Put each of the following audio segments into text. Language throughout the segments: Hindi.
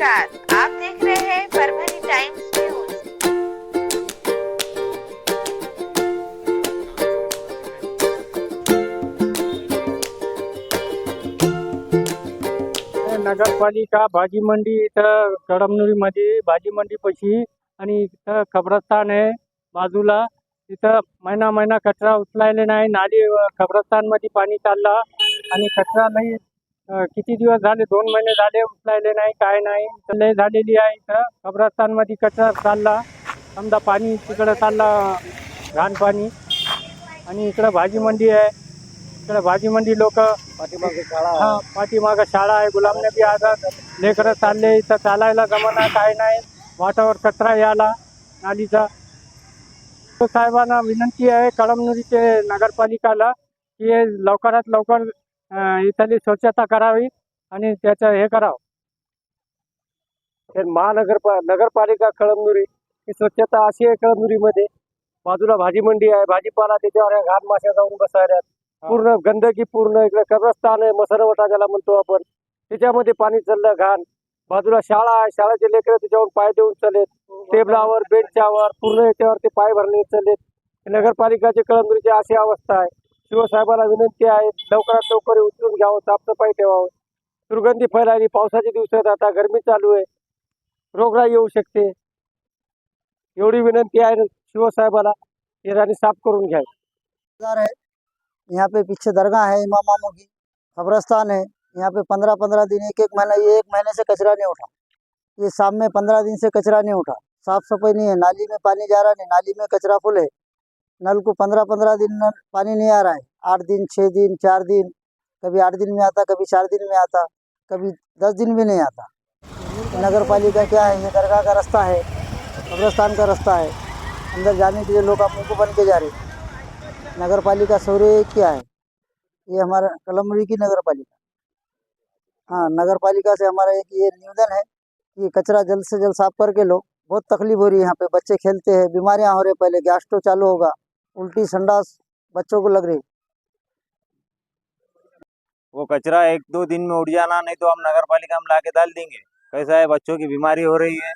नमस्कार. आप देख रहे हैं परभणी टाइम्स नगरपालिका भाजी मंडी इथं कडमनुरीमध्ये भाजी मंडी पशी आणि इथं कब्रस्तान आहे. बाजूला तिथं महिना महिना कचरा उचलायला नाही. नाली कब्रस्तानमध्ये पाणी चालला आणि कचरा नाही किती दिवस झाले? दोन महिने झाले उचलायले नाही काय नाही. लय झालेली आहे इथं. कब्रस्तानमध्ये कचरा चालला. समजा पाणी तिकडं चालला घाण पाणी. आणि इकडं भाजी मंडी आहे. इकडं भाजी मंडी लोक पाठीमागे शाळा हा पाठीमागं शाळा आहे. गुलाम नबी आझाद लेकरं चालले इथं. चालायला जमाना काय नाही. वाटावर कचरा याला नालीचा. साहेबांना विनंती आहे कळमनुरीचे नगरपालिकाला की हे लवकरात लवकर इथली स्वच्छता करावी आणि त्याचं हे करावं. महानगरपा नगरपालिका कळमनुरी ही स्वच्छता अशी आहे कळमनुरीमध्ये. बाजूला भाजी मंडी आहे भाजीपाला त्याच्यावर घाण माश्या जाऊन बसायला. पूर्ण गंदकी पूर्ण इकडे कब्रस्तान आहे मसरवटा ज्याला म्हणतो आपण. त्याच्यामध्ये पाणी चाललं घाण. बाजूला शाळा आहे शाळेचे लेकरं त्याच्यावर पाय देऊन चालेत टेबलावर बेंचच्यावर पूर्ण याच्यावर ते पाय भरणे चाललेत. नगरपालिकाचे कळमनुरीची अशी अवस्था आहे. शिवसाहेबांना विनंती लवकरात लवकर हे उचलून घ्यावं, साफसफाई ठेवावं. दुर्गंधी फैलायली, पावसाचे दिवस आहेत, आता गरमी चालू आहे. रोगराई येऊ शकते. एवढी विनंती आहे शिवसाहेबाला हे राणी साफ़ करून यहाँ पे पीछे दरगाह है, इमाम मामू की कब्रस्तान है, यहाँ पे पंद्रह पंद्रह दिन, एक एक महीना ये एक महीने से कचरा नहीं उठा। ये शाम में पंद्रह दिन से कचरा नहीं उठा। साफ़ सफ़ाई नहीं है, नाली में पानी जा रहा नहीं नाली में कचरा फुल है। नल को पंद्रह पंद्रह दिन पानी नहीं आ रहा है। आठ दिन छः दिन, चार दिन, कभी आठ दिन में आता, कभी चार दिन में आता, कभी दस दिन भी नहीं आता। नगर पालिका क्या है? ये दरगाह का रास्ता है, कब्रस्तान का रास्ता है। अंदर जाने के लिए लोग आप को बन के जा रहे नगर पालिका सौरे क्या है? ये हमारा कलमड़ी की नगर पालिका हाँ नगर पालिका से हमारा एक ये निवेदन है कि कचरा जल्द से जल्द साफ़ करके लो। बहुत तकलीफ़ हो रही है यहाँ पे। बच्चे खेलते हैं, बीमारियाँ हो रही पहले गैस्ट्रो चालू होगा। उल्टी संडास बच्चों को लग रही। वो कचरा एक दो दिन में उड़ जाना, नहीं तो हम नगर पालिका में लाके डाल देंगे। कैसा है? बच्चों की बीमारी हो रही है।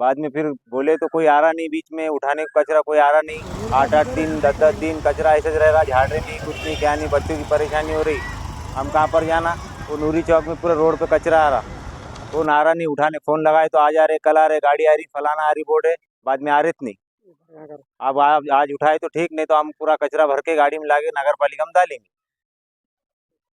बाद में फिर बोले तो कोई आ रहा नहीं बीच में, उठाने को कचरा कोई आ रहा नहीं। आठ आठ दिन, दस दस दिन कचरा ऐसे रह रहा झाड़ रहे नहीं कुछ नहीं, क्या नहीं, बच्चों की परेशानी हो रही। हम कहाँ पर जाना? वो नूरी चौक में पूरे रोड पे कचरा आ रहा। वो आ रहा नहीं? उठाने, फ़ोन लगाए तो आ जा रहे, कल आ रहे, गाड़ी आ रही, फलाना आ रही, बोर्ड है। बाद में आ रही नहीं। अब आज उठाए तो ठीक, नहीं तो हम पूरा कचरा भर के गाड़ी में लागे नगर पालिका में डालेंगे।